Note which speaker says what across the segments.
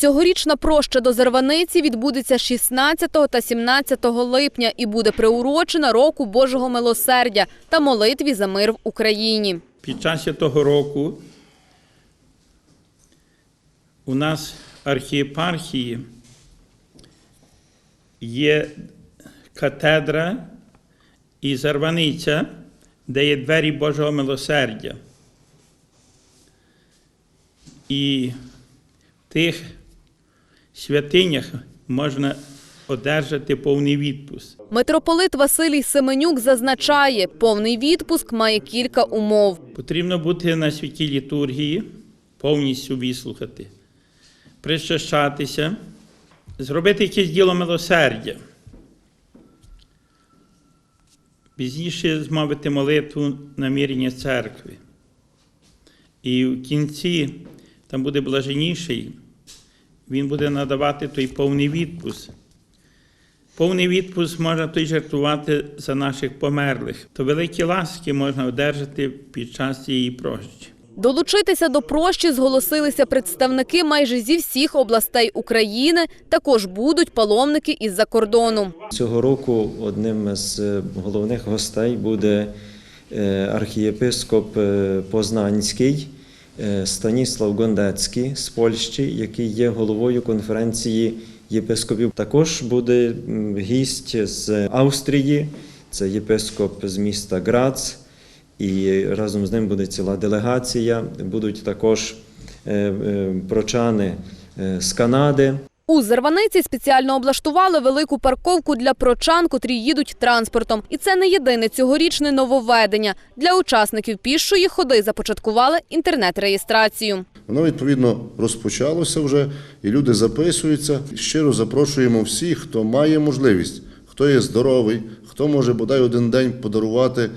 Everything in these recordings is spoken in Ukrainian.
Speaker 1: Цьогорічна проща до Зарваниці відбудеться 16 та 17 липня і буде приурочена року Божого милосердя та молитві за мир в Україні.
Speaker 2: Під час того року у нас архієпархії є катедра і зарваниця, де є двері Божого милосердя. І тих святинях можна одержати повний відпуск.
Speaker 1: Митрополит Василій Семенюк зазначає, повний відпуск має кілька умов.
Speaker 2: Потрібно бути на святій літургії, повністю вислухати, причащатися, зробити якесь діло милосердя. Пізніше змовити молитву намірення церкви. І в кінці там буде блаженіший, він буде надавати той повний відпуск. Повний відпуск можна той жертвувати за наших померлих, то великі ласки можна одержати під час цієї прощі.
Speaker 1: Долучитися до прощі зголосилися представники майже зі всіх областей України. Також будуть паломники із-за кордону.
Speaker 3: Цього року одним з е, головних гостей буде е, архієпископ е, Познанський Станіслав Гондецький з Польщі, який є головою конференції єпископів. Також буде гість з Австрії, це єпископ з міста Грац, і разом з ним буде ціла делегація. Будуть також е, е, прочани е, з Канади.
Speaker 1: У Зарваниці спеціально облаштували велику парковку для прочан, котрі їдуть транспортом. І це не єдине цьогорічне нововведення. Для учасників пішої ходи започаткували інтернет-реєстрацію.
Speaker 4: Воно відповідно розпочалося вже, і люди записуються. Щиро запрошуємо всіх, хто має можливість, хто є здоровий, хто може бодай один день подарувати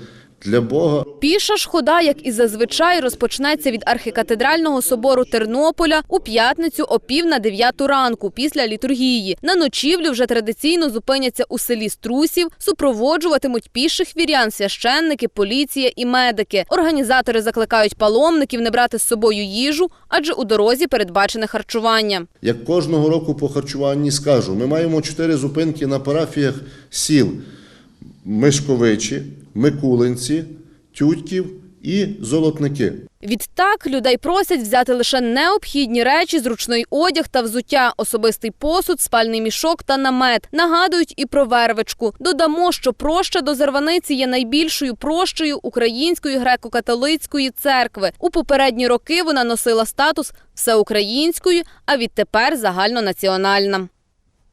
Speaker 4: для Бога.
Speaker 1: Піша ж хода, як і зазвичай, розпочнеться від архікатедрального собору Тернополя у п'ятницю о пів на дев'яту ранку після літургії. На ночівлю вже традиційно зупиняться у селі Струсів, супроводжуватимуть піших вірян, священники, поліція і медики. Організатори закликають паломників не брати з собою їжу, адже у дорозі передбачене харчування.
Speaker 4: Як кожного року по харчуванні скажу, ми маємо чотири зупинки на парафіях сіл: Мишковичі, Микулинці, Тютьків і Золотники.
Speaker 1: Відтак людей просять взяти лише необхідні речі, зручний одяг та взуття, особистий посуд, спальний мішок та намет. Нагадують і про вервичку. Додамо, що проща до Зарваниці є найбільшою прощею Української греко-католицької церкви. У попередні роки вона носила статус всеукраїнської, а відтепер загальнонаціональна.